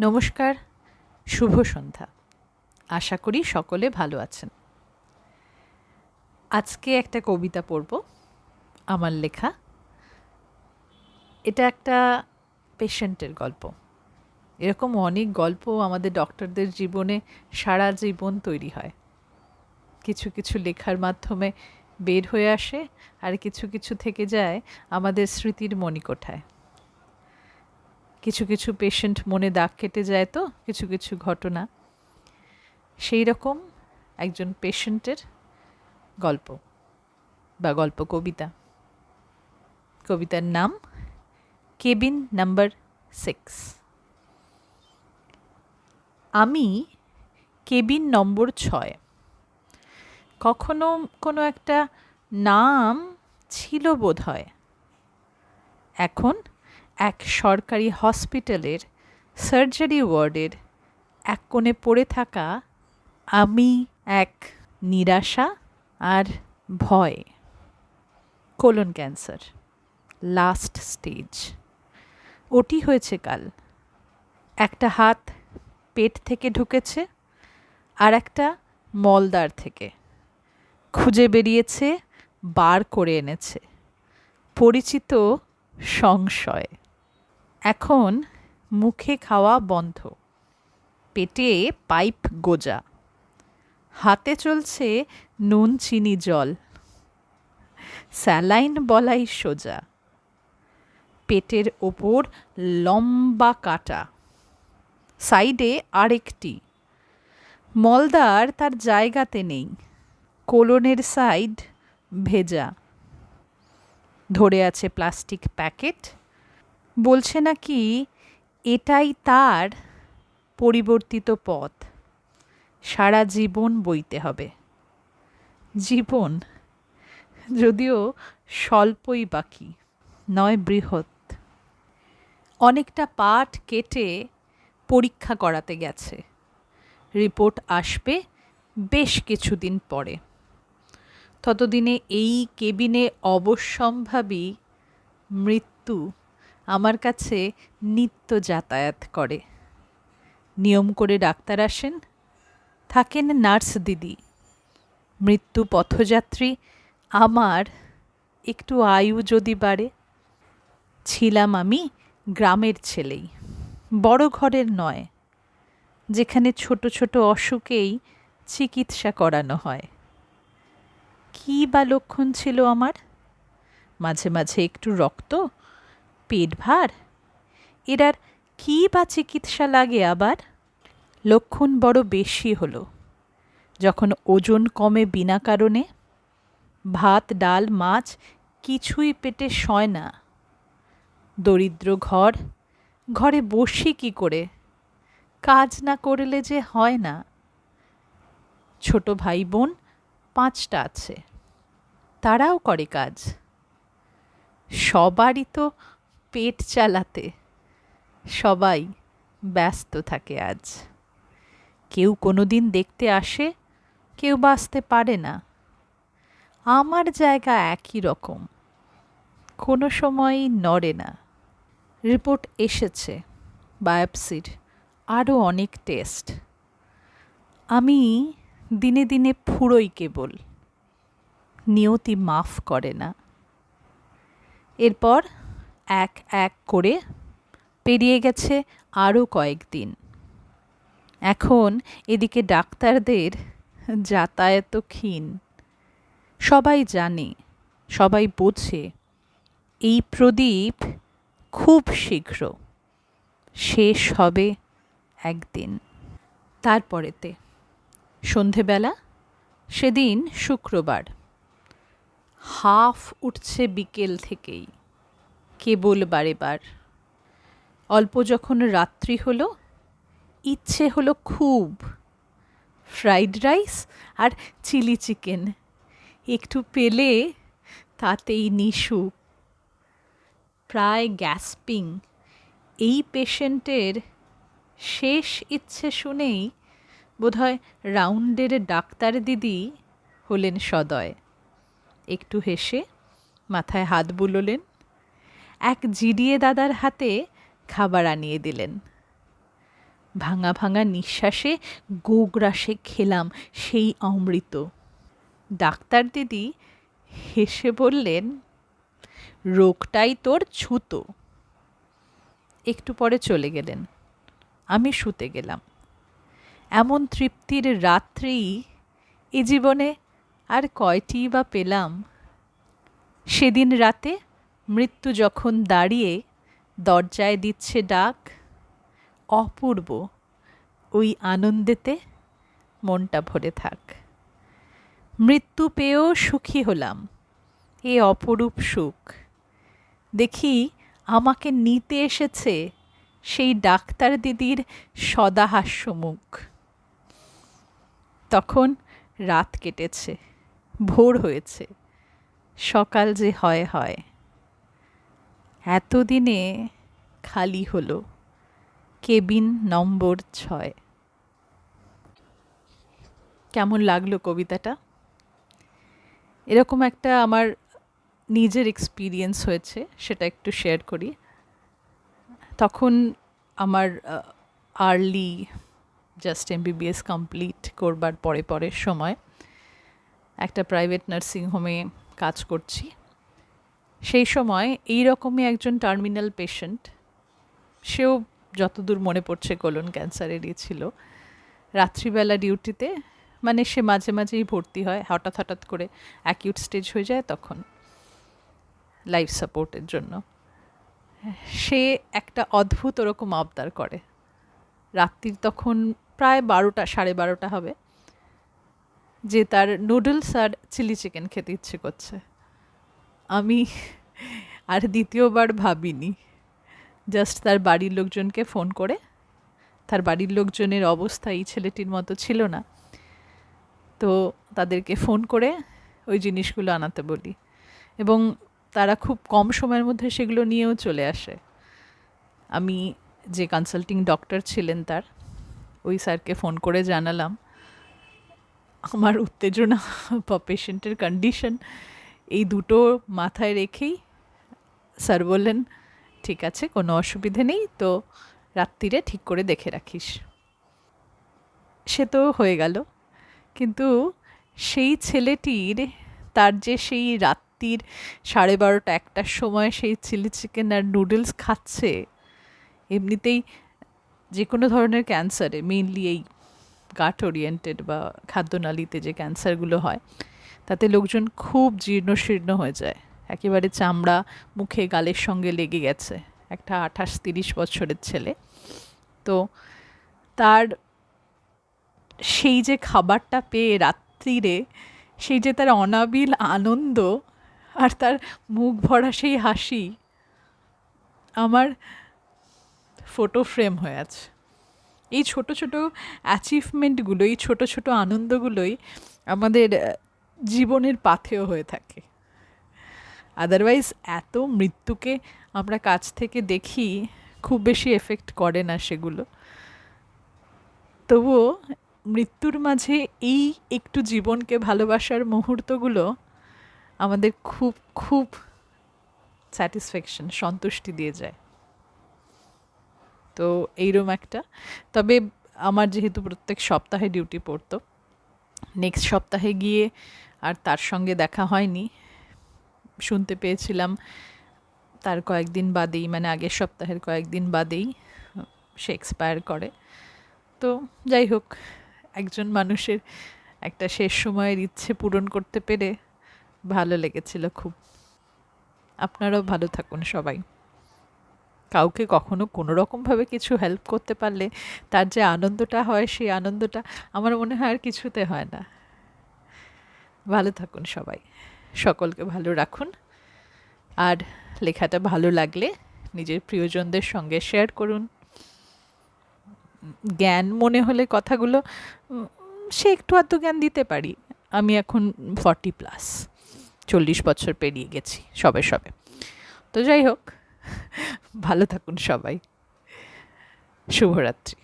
নমস্কার, শুভ সন্ধ্যা। আশা করি সকলে ভালো আছেন। আজকে একটা কবিতা পড়ব, আমার লেখা। এটা একটা পেশেন্টের গল্প। এরকম অনেক গল্প আমাদের ডক্টরদের জীবনে সারা জীবন তৈরি হয়। কিছু কিছু লেখার মাধ্যমে বের হয়ে আসে আর কিছু কিছু থেকে যায় আমাদের স্মৃতির মণিকোঠায়। কিছু কিছু পেশেন্ট মনে দাগ কেটে যায় তো, কিছু কিছু ঘটনা। সেই রকম একজন পেশেন্টের গল্প বা গল্প, কবিতা। কবিতার নাম কেবিন নাম্বার সিক্স। আমি কেবিন নম্বর ছয়। কখনো কোনো একটা নাম ছিল বোধ হয় এখন এক সরকারি হসপিটালের সার্জারি ওয়ার্ডের এক কোণে পড়ে থাকা আমি এক নিরাশা আর ভয়। Colon cancer, last stage. OT হয়েছে কাল। একটা হাত পেট থেকে ঢুকেছে আর একটা মলদার থেকে। খুঁজে বেরিয়েছে, বার করে এনেছে। পরিচিত সংশয়। এখন মুখে খাওয়া বন্ধ। পেটে পাইপ গোজা। হাতে চলছে নুন, চিনি, জল। স্যালাইন বলাই সোজা। পেটের ওপর লম্বা কাটা। সাইডে আরেকটি। মলদার তার জায়গাতে নেই। কোলনের সাইড ভেজা। ধরে আছে প্লাস্টিক প্যাকেট। বলছে নাকি এটাই তার পরিবর্তিত পথ। সারা জীবন বইতে হবে। জীবন যদিও স্বল্পই বাকি, নয় বৃহৎ। অনেকটা পাঠ কেটে পরীক্ষা করাতে গেছে। রিপোর্ট আসবে বেশ কিছুদিন পরে। ততদিনে এই কেবিনে অবশ্যম্ভাবী মৃত্যু আমার কাছে নিত্য যাতায়াত করে। নিয়ম করে ডাক্তার আসেন। থাকেন নার্স দিদি। মৃত্যু পথযাত্রী। আমার একটু আয়ু যদি বাড়ে। ছিলাম আমি গ্রামের ছেলেই। বড় ঘরের নয়, যেখানে ছোট ছোট অসুখেই চিকিৎসা করানো হয়। কী বা লক্ষণ ছিল আমার? মাঝে মাঝে একটু রক্ত পেট ভার? এরার কী বা চিকিৎসা লাগে আবার? লক্ষণ বড় বেশি হলো। যখন ওজন কমে বিনা কারণে? ভাত, ডাল, মাছ কিছুই পেটে সয় না। দরিদ্র ঘর, ঘরে বসি কি করে? কাজ না করলে যে হয় না। ছোট ভাই বোন পাঁচটা আছে। তারাও করে কাজ। সবারই তো পেট চালাতে সবাই ব্যস্ত থাকে আজ। কেউ কোনো দিন দেখতে আসে, কেউ বাঁচতে পারে না। আমার জায়গা একই রকম। কোনো সময়ই নড়ে না। রিপোর্ট এসেছে, বায়োপসির আরও অনেক টেস্ট। আমি দিনে দিনে ফুরোই কেবল। নিয়তি মাফ করে না। এরপর এক এক করে পেরিয়ে গেছে আরও কয়েকদিন এখন এদিকে ডাক্তারদের যাতায়াত ক্ষীণ। সবাই জানে, সবাই বোঝে, এই প্রদীপ খুব শীঘ্র শেষ হবে একদিন। তারপরেতে, সন্ধেবেলা, সেদিন শুক্রবার, হাফ উঠছে বিকেল থেকেই। কেবল বারে বার অল্প যখন রাত্রি হলো, ইচ্ছে হলো খুব। ফ্রাইড রাইস আর চিলি চিকেন। একটু পেলে তাতেই নিশু প্রায় গ্যাসপিং। এই পেশেন্টের শেষ ইচ্ছে শুনেই বোধহয় রাউন্ডের ডাক্তার দিদি হলেন সদয়। একটু হেসে মাথায় হাত বুলোলেন। এক জিডিয়ে দাদার হাতে খাবার আনিয়ে দিলেন। ভাঙা ভাঙা নিঃশ্বাসে গোগ্রাসে খেলাম সেই অমৃত। ডাক্তার দিদি হেসে বললেন, রোগটাই তোর ছুতো। একটু পরে চলে গেলেন। আমি শুতে গেলাম। এমন তৃপ্তির রাত্রি এ জীবনে আর কয়টি বা পেলাম? সেদিন রাতে মৃত্যু যখন দাঁড়িয়ে দরজায় দিচ্ছে ডাক, অপূর্ব ওই আনন্দেতে মনটা ভরে থাক। মৃত্যু পেয়েও সুখী হলাম, এ অপরূপ সুখ। দেখি আমাকে নিতে এসেছে সেই ডাক্তার দিদির সদাহাস্য মুখ। তখন রাত কেটেছে, ভোর হয়েছে, সকাল যে হয় হয়। এতদিনে খালি হলো কেবিন নম্বর ছয়। কেমন লাগল কবিতাটা? এরকম একটা আমার নিজের এক্সপিরিয়েন্স হয়েছে, সেটা একটু শেয়ার করি। তখন আমার আর্লি জাস্ট এমবিবিএস কমপ্লিট করবার পরে পরের সময়, একটা প্রাইভেট নার্সিং হোমে কাজ করছি। সেই সময় এই রকমই একজন টার্মিনাল পেশেন্ট সেও যতদূর মনে পড়ছে কোলন ক্যান্সারেরই ছিল। রাত্রিবেলা ডিউটিতে মানে সে মাঝে মাঝেই ভর্তি হয়, হঠাৎ হঠাৎ করে অ্যাকিউট স্টেজ হয়ে যায় তখন লাইফ সাপোর্টের জন্য। সে একটা অদ্ভুত ওরকম আবদার করে। রাত্রির তখন প্রায় বারোটা, সাড়ে বারোটা হবে, যে তার নুডলস আর চিলি চিকেন খেতে ইচ্ছে করছে। আমি আর দ্বিতীয়বার ভাবিনি। জাস্ট তার বাড়ির লোকজনকে ফোন করে। তার বাড়ির লোকজনের অবস্থা এই ছেলেটির মতো ছিল না। তো তাদেরকে ফোন করে ওই জিনিসগুলো আনাতে বলি। এবং তারা খুব কম সময়ের মধ্যে সেগুলো নিয়েও চলে আসে। আমি যে কনসাল্টিং ডক্টর ছিলেন তার, ওই স্যারকে ফোন করে জানালাম। আমার উত্তেজনা বা পেশেন্টের কন্ডিশন এই দুটো মাথায় রেখেই স্যার বললেন, ঠিক আছে, কোনো অসুবিধে নেই, তো রাত্রিরে ঠিক করে দেখে রাখিস। সে তো হয়ে গেল। কিন্তু সেই ছেলেটির, তার যে সেই রাত্রির সাড়ে বারোটা একটার সময় সেই চিলি চিকেন আর নুডলস খাচ্ছে, এমনিতেই যে কোনো ধরনের ক্যান্সারে, মেইনলি এই গাট ওরিয়েন্টেড বা খাদ্যনালীতে যে ক্যান্সারগুলো হয় তাতে লোকজন খুব জীর্ণ শীর্ণ হয়ে যায়। একেবারে চামড়া মুখে গালের সঙ্গে লেগে গেছে একটা আঠাশ তিরিশ বছরের ছেলে। তো তার সেই যে খাবারটা পেয়ে রাত্রিরে, সেই যে তার অনাবিল আনন্দ আর তার মুখ ভরা সেই হাসি, আমার ফটো ফ্রেম হয়ে আছে। এই ছোট ছোট অ্যাচিভমেন্টগুলো এই ছোট ছোট আনন্দগুলোই আমাদের জীবনের পাথেয় হয়ে থাকে। আদারওয়াইজ এত মৃত্যুকে আমরা কাছ থেকে দেখি, খুব বেশি এফেক্ট করে না সেগুলো। তবুও মৃত্যুর মাঝে এই একটু জীবনকে ভালোবাসার মুহূর্তগুলো আমাদের খুব খুব স্যাটিসফ্যাকশন সন্তুষ্টি দিয়ে যায়। তো এইরকম একটা। তবে আমার যেহেতু প্রত্যেক সপ্তাহে ডিউটি পড়তো নেক্সট সপ্তাহে গিয়ে আর তার সঙ্গে দেখা হয়নি। শুনতে পেয়েছিলাম তার কয়েকদিন বাদেই মানে আগের সপ্তাহের কয়েকদিন বাদেই সে এক্সপায়ার করে। তো যাই হোক, একজন মানুষের একটা শেষ সময়ের ইচ্ছে পূরণ করতে পেরে ভালো লেগেছিল খুব। আপনারাও ভালো থাকুন সবাই। কাউকে কখনো কোনো রকমভাবে কিছু হেল্প করতে পারলে তার যে আনন্দটা হয়, সেই আনন্দটা আমার মনে হয় আর কিছুতে হয় না। ভালো থাকুন সবাই। সকলকে ভালো রাখুন। আর লেখাটা ভালো লাগলে নিজের প্রিয়জনদের সঙ্গে শেয়ার করুন। জ্ঞান মনে হলে কথাগুলো সে একটু আধটু জ্ঞান দিতে পারি। আমি এখন ফর্টি প্লাস চল্লিশ বছর পেরিয়ে গেছি, সবে সবে। তো যাই হোক। ভালো থাকুন সবাই। শুভরাত্রি।